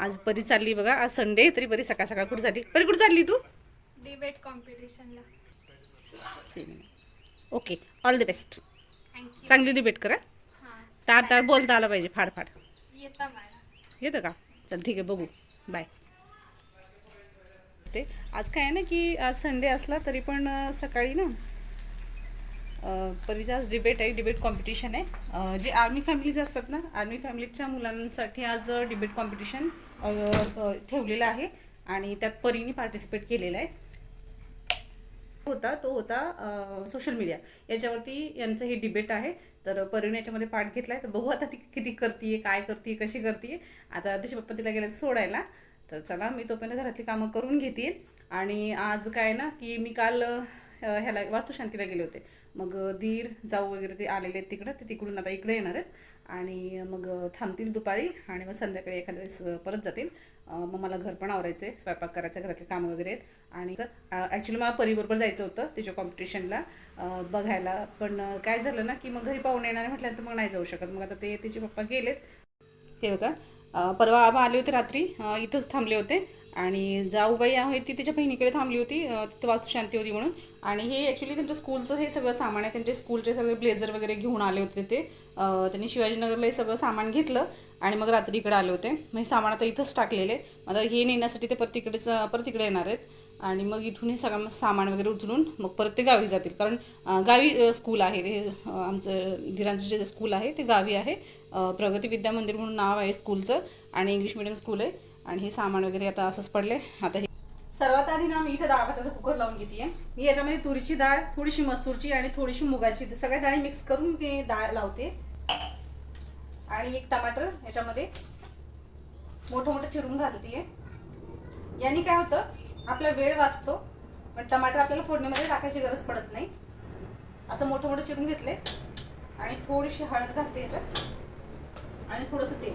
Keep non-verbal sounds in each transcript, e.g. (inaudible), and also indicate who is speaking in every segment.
Speaker 1: आज परी चालली बघा आज संडे तरी बरी सकाळ सकाळ कुठे चालली? परी कुठे चालली तू?
Speaker 2: डिबेट कॉम्पिटिशनला
Speaker 1: ओके ऑल द बेस्ट चांगली डिबेट करा. ताड ताड बोलता आलं पाहिजे फाड फाड.
Speaker 2: येता
Speaker 1: का? चल ठीक आहे बघू. बाय ते आज काय आहे ना की आज संडे असला तरी पण सकाळी ना अं, परीचा आज डिबेट आहे डिबेट कॉम्पिटिशन आहे. जे आर्मी फॅमिलीज असतात ना आर्मी फॅमिलीच्या मुलांसाठी आज डिबेट कॉम्पिटिशन ठेवलेलं आहे आणि त्यात परीने पार्टिसिपेट केलेलं आहे. होता तो होता सोशल मीडिया याच्यावरती यांचं हे डिबेट आहे. तर परीने याच्यामध्ये पार्ट घेतला आहे तर बघू आता ती किती करते काय करते कशी करते आता त्याचे पप्पा तिला गेले सोडायला. तर चला मी तोपर्यंत घरातली कामं करून घेते आणि आज काय ना की मी काल ह्याला वास्तुशांतीला गेले होते. मग दीर जाऊ वगैरे ते आलेले आहेत तिकडं ते तिकडून आता इकडे येणार आहेत. आणि मग थांबतील दुपारी आणि मग संध्याकाळी एखाद्या वेळेस परत जातील. मग मला घर पण आवरायचं आहे स्वयंपाक करायचं घरातले कामं वगैरे आहेत. आणि ॲक्च्युली मला परीबरोबर जायचं होतं त्याच्या कॉम्पिटिशनला बघायला. पण काय झालं ना की मग घरी पाहुणे येणार म्हटल्यानंतर मग नाही जाऊ शकत. मग आता ते तिचे पप्पा गेलेत. हे बघा. परवा आबा आले होते रात्री. इथंच थांबले होते. आणि जाऊबाई आहे ती तिच्या बहिणीकडे थांबली होती तिथं तिथं शांती होती म्हणून. आणि हे ॲक्च्युली त्यांच्या स्कूलचं हे सगळं सामान आहे. त्यांचे स्कूलचे सगळे ब्लेझर वगैरे घेऊन आले होते ते. त्यांनी शिवाजीनगरला हे सगळं सामान घेतलं आणि मग रात्री इकडे आले होते. मग हे सामान आता इथंच टाकलेले. आता हे नेण्यासाठी ते परत तिकडेच परत तिकडे येणार आहेत. आणि मग इथून हे सगळं सामान वगैरे उचलून मग परत ते गावी जातील. कारण गावी स्कूल आहे. ते आमचं धीरांचं जे स्कूल आहे ते गावी आहे. प्रगती विद्या मंदिर म्हणून नाव आहे स्कूलचं आणि इंग्लिश मिडियम स्कूल आहे. आणि हे सामान वगैरे आता असंच पडले. आता हे सर्वात आधी ना मी इथं डाळ भाताचा कुकर लावून घेते मी याच्यामध्ये तुरीची डाळ थोडीशी मसूरची आणि थोडीशी मुगाची सगळ्या डाळी मिक्स करून मी डाळ लावते. आणि एक टमाटर याच्यामध्ये मोठं मोठं चिरून घालते यांनी काय होतं आपला वेळ वाचतो पण टमाटर आपल्याला फोडणीमध्ये टाकायची गरज पडत नाही. असं मोठं मोठं चिरून घेतले आणि थोडीशी हळद घालते याच्यात. आणि थोडंसं तेल.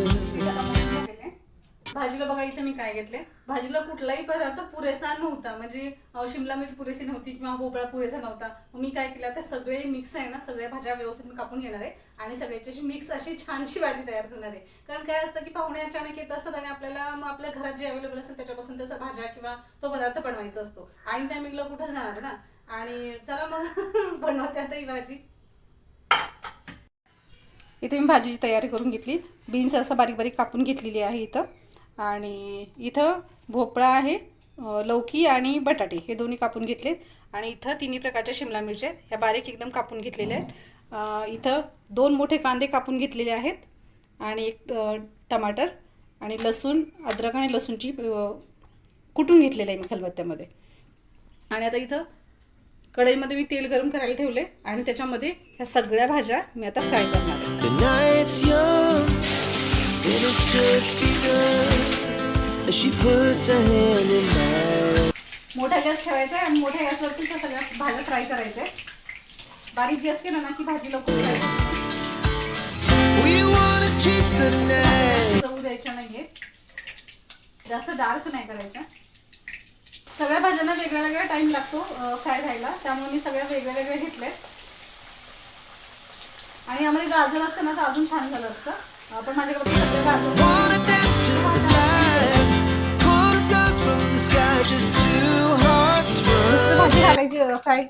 Speaker 1: भाजीला बघा इथे मी काय घेतले भाजीला कुठलाही पदार्थ पुरेसा नव्हता. म्हणजे शिमला मिरच पुरेशी नव्हती किंवा भोपळा पुरेसा नव्हता. मी काय केलं आता सगळे मिक्स आहे ना सगळ्या भाज्या व्यवस्थित मी कापून घेणार आहे आणि सगळ्याची मिक्स अशी छानशी भाजी तयार करणार आहे. कारण काय असतं की पाहुणे अचानक येत असतात आणि आपल्याला मग आपल्या घरात जे अवेलेबल असेल त्याच्यापासून त्याचा भाज्या किंवा तो पदार्थ बनवायचा असतो. आईन टायमिंगला कुठं जाणार ना? आणि चला मग (laughs) बनवते आता ही भाजी. इथे मी भाजीची तयारी करून घेतली. बीन्स असं बारीक बारीक कापून घेतलेली आहे इथं. आणि इथं भोपळा आहे लौकी आणि बटाटे हे दोन्ही कापून घेतलेत. आणि इथं तिन्ही प्रकारच्या शिमला मिरच्या आहेत. ह्या बारीक एकदम कापून घेतलेल्या आहेत. इथं दोन मोठे कांदे कापून घेतलेले आहेत. आणि एक टमाटर आणि लसूण अद्रक आणि लसूणची कुटून घेतलेलं आहे मी खलबत्त्यामध्ये. आणि आता इथं कढईमध्ये मी तेल गरम करायला ठेवले आणि त्याच्यामध्ये ह्या सगळ्या भाज्या मी आता फ्राय करणार आहे.
Speaker 3: And it's just begun. As she puts her hand in mine.
Speaker 1: मोठा गॅस ठेवायचा आहे आणि मोठ्या गॅसवरती सगळ्या भाज्या फ्राय करायच्या. बारीक गॅस केला ना की भाजी लवकर fry
Speaker 3: We wanna chase the night.
Speaker 1: चव द्यायच्या नाहीये जास्त डार्क नाही करायच्या सगळ्या भाज्यांना वेगळा वेगळा टाइम लागतो फ्राय व्हायला त्यामुळे मी सगळ्या वेगळ्या वेगळ्या घेतल्या आणि यामध्ये गाजर असतं ना तर अजून छान झालं असतं पण माझ्याकडे सगळे गाजर. भाजी घालायची फ्राय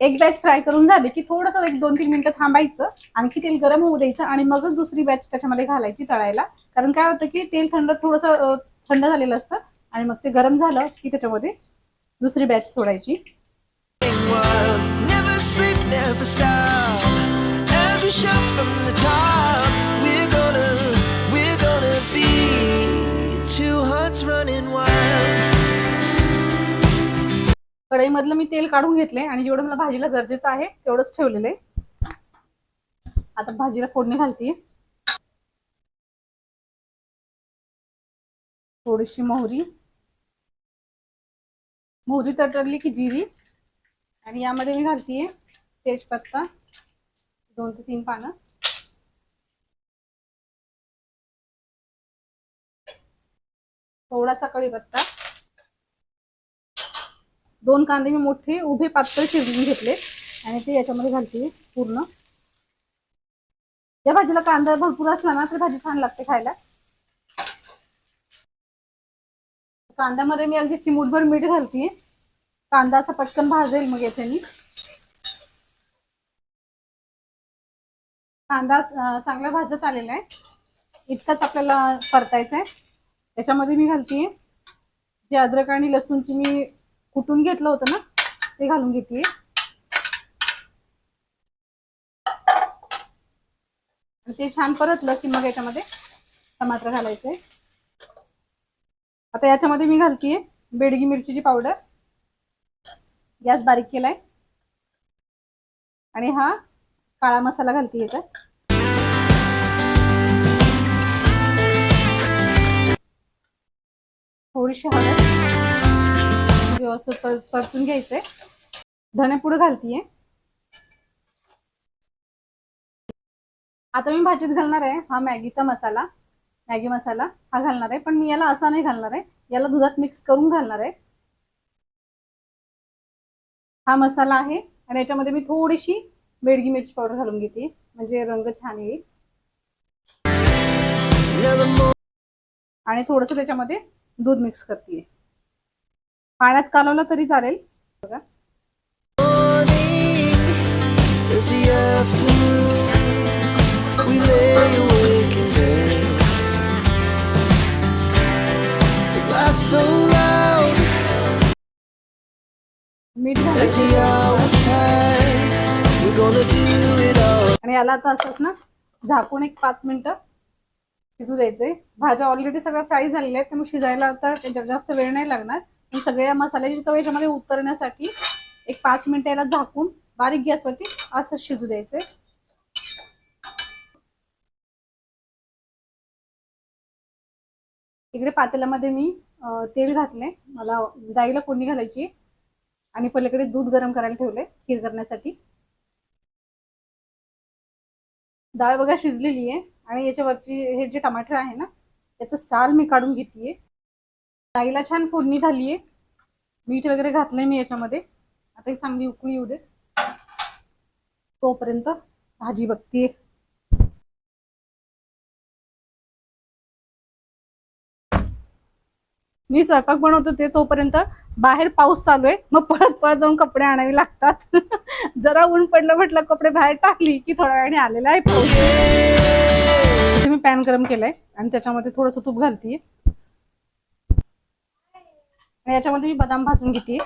Speaker 1: एक बॅच फ्राय करून झाली की थोडंसं एक दोन तीन मिनिटं थांबायचं आणखी तेल गरम होऊ द्यायचं आणि मगच दुसरी बॅच त्याच्यामध्ये घालायची तळायला कारण काय होतं की तेल थंड थोडंसं थंड झालेलं असतं आणि मग ते गरम झालं की त्याच्यामध्ये दुसरी बॅच सोडायची.
Speaker 3: Never sleep, never stop. Every shot from the top.
Speaker 1: कढईमधलं मी तेल काढून घेतले आणि जेवढं मला भाजीला गरजेचं आहे तेवढंच ठेवलेलं आहे. आता भाजीला फोडणी घालते थोडीशी मोहरी. मोहरी तटरली की जिरी. आणि यामध्ये मी घालतीये तेजपत्ता. दोन ते तीन पानं. थोडासा कढीपत्ता दोन कांदे मी मोठे उभे पातळ शिजवून घेतले आणि ते याच्यामध्ये घालते पूर्ण. या भाजीला कांदा भरपूर असला ना तर भाजी छान लागते खायला. कांद्यामध्ये मी अगदी चिमूटभर मीठ घालते. कांदा असा पटकन भाजेल मग याच्यानी कांदा चांगला भाजत आलेला आहे. इतकाच आपल्याला परतायचा आहे. त्याच्यामध्ये मी घालते. जे अद्रक आणि लसूणची मी कुटून घेतलं होतं ना ते घालून घेते. ते छान परतलं की मग याच्यामध्ये टमाटर घालायचंय आता याच्यामध्ये मी घालतीये बेडगी मिरचीची पावडर. गॅस बारीक केलाय. आणि हा काळा मसाला घालते याच्यात. थोडीशी हळद व्यवस्थित परतून घ्यायचंय. धनेपूड घालतीये. आता मी भाजीत घालणार आहे हा मॅगीचा मसाला. मॅगी मसाला हा घालणार आहे पण मी याला असा नाही घालणार आहे. याला दुधात मिक्स करून घालणार आहे. हा मसाला आहे आणि याच्यामध्ये मी थोडीशी बेडगी मिरची पावडर घालून घेते. म्हणजे रंग छान येईल. आणि थोडस त्याच्यामध्ये दूध मिक्स करतेये. पाण्यात कालवला तरी चालेल. बघा. आणि आला तर असंच ना झाकून एक पाच मिनिटं. शिजू द्यायचे. भाज्या ऑलरेडी सगळ्या फ्राय झालेल्या आहेत. त्यामुळे शिजायला आता त्याच्यावर जास्त वेळ नाही लागणार. आणि सगळ्या मसाल्याची चव याच्यामध्ये उतरण्यासाठी एक पाच मिनिटं याला झाकून बारीक गॅसवरती असं शिजू द्यायचे. इकडे पातेल्यामध्ये मी तेल घातले मला डाळीला फोडणी घालायची आणि पलीकडे दूध गरम करायला ठेवले खीर करण्यासाठी. डाळ बघा शिजलेली आहे. आणि याच्यावरची हे जे टमाटर आहे ना त्याचं साल मी काढून घेतलीये डाळीला छान फोडणी झाली आहे मीठ वगैरे घातलंय मी याच्यामध्ये. आता ही चांगली उकळी येऊ दे तोपर्यंत भाजी बघतीये. मी स्वयंपाक बनवत होते तोपर्यंत बाहेर पाऊस चालू आहे. मग परत परत जाऊन कपडे आणावे लागतात. (laughs) जरा ऊन पडलं म्हटलं कपडे बाहेर टाकली की थोड्या वेळाने आलेला आहे पाऊस. मी पॅन गरम केलाय आणि त्याच्यामध्ये थोडस तूप घालतीये. याच्यामध्ये मी बदाम भाजून घेते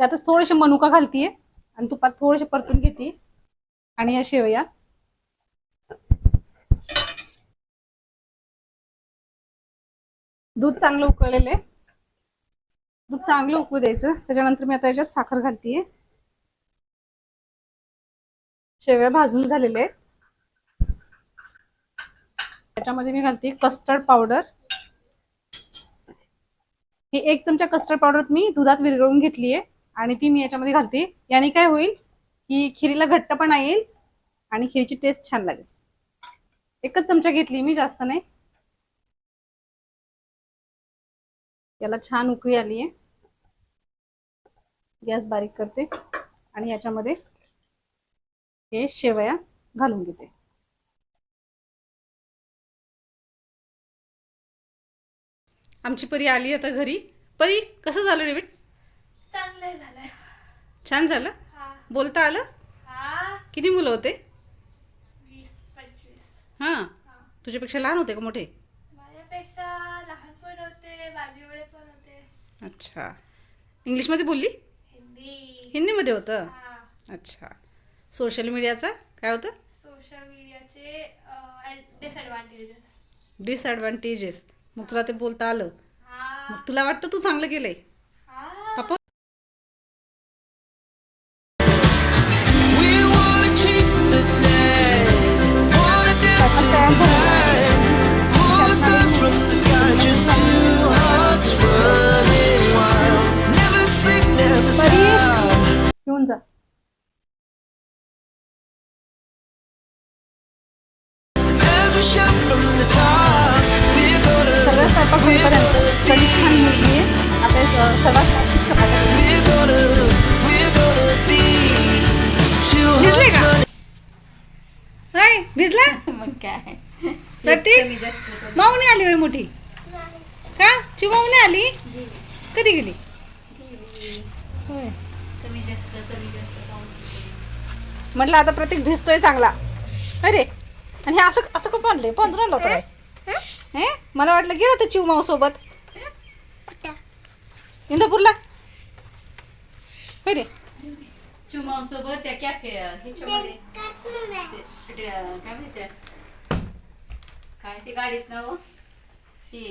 Speaker 1: त्यातच थोडेसे मनुका घालतीये आणि तुपात थोडेसे परतून घेते आणि या शेवया. दूध चांगलं उकळलेलं आहे. दूध चांगलं उकळू द्यायचं. त्याच्यानंतर मी आता याच्यात साखर घालतीये. शेव्या भाजून झालेले आहेत. त्याच्यामध्ये मी घालते कस्टर्ड पावडर ही एक चमचा कस्टर्ड पावडर मी दुधात विरघळून घेतली आहे आणि ती मी याच्यामध्ये घालते याने काय होईल? की खिरीला घट्टपणा येईल आणि खिरीची टेस्ट छान लागेल. एकच चमचा घेतली मी जास्त नाही. याला छान उकळी आली आहे. गॅस बारीक करते आणि याच्यामध्ये हे शेवया घालून घेते. आमची परी आली आता घरी. परी कसं झालं डेबिट
Speaker 2: चांगलं झालंय.
Speaker 1: छान झालं?
Speaker 2: हा.
Speaker 1: बोलता आलं?
Speaker 2: हा.
Speaker 1: किती मुलं होते?
Speaker 2: वीस पंचवीस.
Speaker 1: हां. तुझ्यापेक्षा लहान होते का मोठे?
Speaker 2: माझ्यापेक्षा लहान पण होते बाजूकडे पण होते
Speaker 1: अच्छा. इंग्लिशमध्ये बोलली?
Speaker 2: हिंदी.
Speaker 1: हिंदीमध्ये होतं?
Speaker 2: हा.
Speaker 1: अच्छा. सोशल मीडियाचं काय होतं?
Speaker 2: सोशल मीडियाचे डिसएडव्हान्टेजेस
Speaker 1: डिसएडव्हान्टेजेस मग तुला ते बोलता आलं. मग तुला वाटतं तू चांगलं केलंय?
Speaker 2: काय
Speaker 1: प्रतीक. माऊनी आली होय मोठी? का? ची माऊनी आली? कधी गेली? होय.
Speaker 2: कमी जास्त कमी जास्त पाऊस पडतो.
Speaker 1: म्हटलं आता प्रतीक भिजतोय चांगला. अरे आणि हे असं असं का बांधले बांधून आणलं होतं हे? मला वाटलं गेलं तर चिव माऊ सोबत. इंदापूरला? होय रे.
Speaker 2: चुमाव सोबत त्या कॅफे काय म्हणते काय ते गाडीच नाव? हे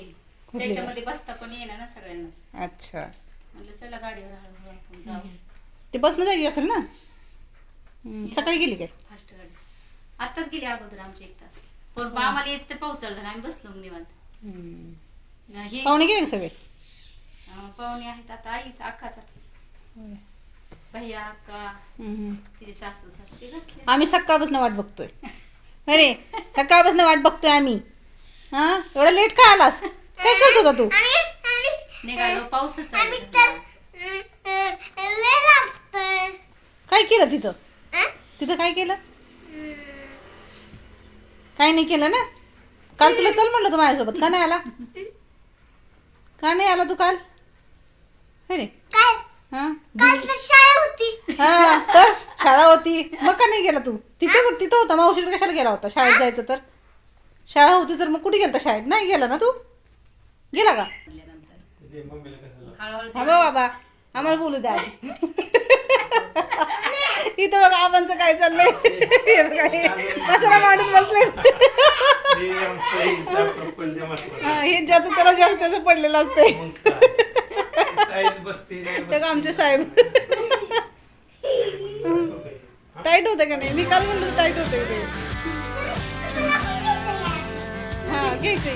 Speaker 2: त्याच्यामध्ये बसता पण येणार ना सगळ्यांनाच.
Speaker 1: अच्छा.
Speaker 2: म्हणलं चला गाडीवर हळूहळू आपण जाऊ.
Speaker 1: ते बसनं जायची असेल ना? हम्म, सकाळी गेली काय?
Speaker 2: फास्ट गाडी. आताच गेली अगोदर आमचे एक तास. पण बा आम्हाला यायचं ते पाऊस चालू झाला आम्ही बसलो मग निवांत हे
Speaker 1: पाहुणे गेले का सगळे?
Speaker 2: अं, पाहुणे आहेत आता आईचा अक्काचा. भैया अक्का
Speaker 1: हम्म.
Speaker 2: तिचे सासू सासू ते घातले
Speaker 1: आम्ही सकाळपासून वाट बघतोय. (laughs) अरे सकाळपासून वाट बघतोय आम्ही. हा? एवढा लेट का आलास? काय करत होता तू?
Speaker 2: निघालो पाऊसच.
Speaker 1: काय केलं तिथं? तिथं काय केलं? काय नाही केलं ना? काल तुला चल म्हणलं तू माझ्यासोबत. का नाही आला? का नाही आला तू काल? अरे. हा? हा तर? शाळा होती. मग का नाही गेला तू? तिथे तिथं होता मावशीकडे कशाला गेला होता? शाळेत जायचं तर? शाळा होती तर मग कुठे गेलता शाळेत? नाही गेला ना तू? गेला का? हा बाबा आम्हाला बोलू द्या. इथं बघा आबांचं काय चाललंय? कसाला मांडून बसले हा, ज्याचं त्याला जास्त त्याचं पडलेलं असते ते आमचे साहेब. टाईट होते का नाही? मी काल म्हणलं टाईट होते ते? हा घ्यायचंय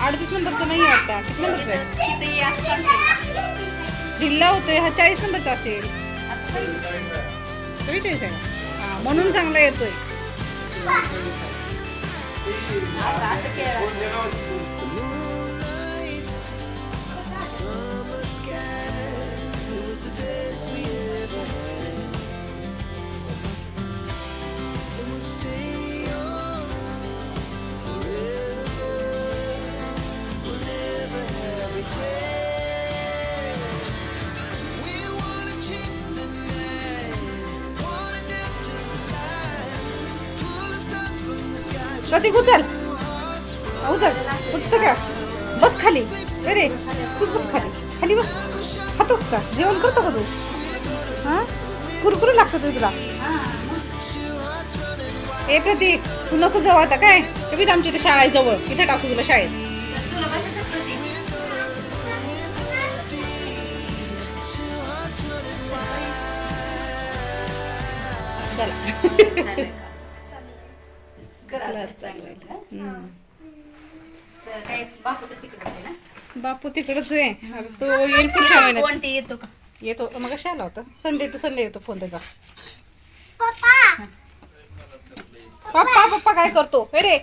Speaker 1: अडतीस नंबरचं नाही आहे आता. किती नंबरचं आहे? ढिल्ला होतोय. हा चाळीस नंबरचा असेल.
Speaker 2: असं
Speaker 1: चव्वेचाळीस आहे का? म्हणून चांगला येतोय.
Speaker 2: असं असं.
Speaker 1: प्रतीक उचल. उचल. उचत का? बस खाली. अरे तूच बस खाली. खाली बस. खातोस का? जेवण करतो का तू? हां? कुरकुरे लागतं तू तुला? ए प्रतीक तू नको जाऊ आता काय? ते बी आमच्या इथे शाळा आहे जवळ. इथे टाकू तुला शाळेत. चला. (laughs)
Speaker 2: चालेल. करा आता चांगलं का? तर काय बापू तर तिकडे आहे ना?
Speaker 1: बापू तिकडच आहे. आता तो येईल पुढच्या महिन्यात.
Speaker 2: कोणते येतो का?
Speaker 1: येतो. मग कशा आला होता संडे टू संडे येतो फोन त्याचा. पप्पा! पप्पा काय करतो? अरे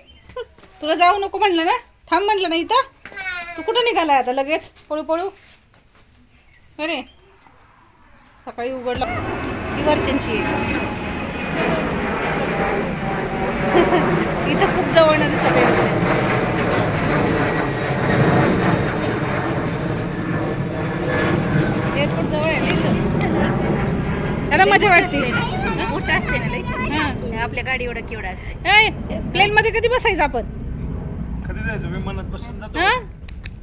Speaker 1: तुला जाऊ नको म्हणलं ना? थांब म्हणलं ना इथं? तू कुठं निघालाय आता लगेच? पळू पळू अरे सकाळी उघडलं. ती वरच्यांची आहे. (laughs) इथं खूप जवळ ना दिसत आहे एअरपोर्ट जवळ आहे ना इथं त्याला मजा वाटते.
Speaker 2: मोठं असते ना लई.
Speaker 1: हां.
Speaker 2: आपल्या गाडी एवढं केवढं असते.
Speaker 1: प्लेन मध्ये कधी बसायचं आपण?
Speaker 4: कधी जायचं? विमानात बसून जातो.
Speaker 1: हा?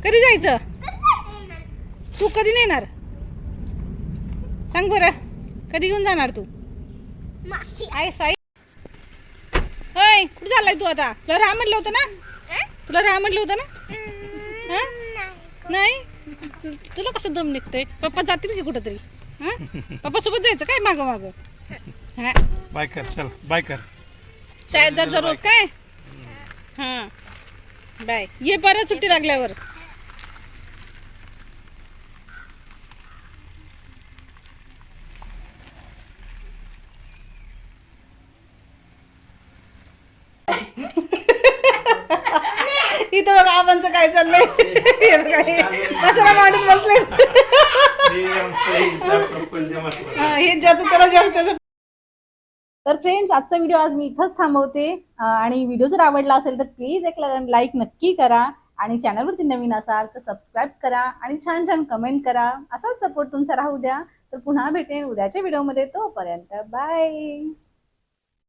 Speaker 1: कधी जायचं? तू कधी नेणार? सांग बरं. कधी घेऊन जाणार तू? आय साई? चाललाय तू आता? तुला राहा म्हणलं होतं ना? तुला राहा म्हणलं होतं ना? हा? नाही. तुला कसं दम निघतोय? पप्पा जातील की कुठं तरी हा? पप्पा सोबत जायचं काय मागं मागं हा.
Speaker 4: बाय कर चल. बाय कर.
Speaker 1: शाळेत जायचं रोज काय? हां. बाय. ये परत सुट्टी लागल्यावर. इथं बघा आबांचं काय चाललंय? हे बघा हे. मांडून बसले हे ज्याचं त्याला जास्त तर फ्रेंड्स आजचा व्हिडिओ आज मी इथंच थांबवते. आणि व्हिडिओ जर आवडला असेल तर प्लीज एक लाईक नक्की करा. आणि चॅनलवरती नवीन असाल तर सबस्क्राईब करा. आणि छान छान कमेंट करा. असाच सपोर्ट तुमचा राहू द्या. तर पुन्हा भेटेन उद्याच्या व्हिडिओमध्ये तोपर्यंत बाय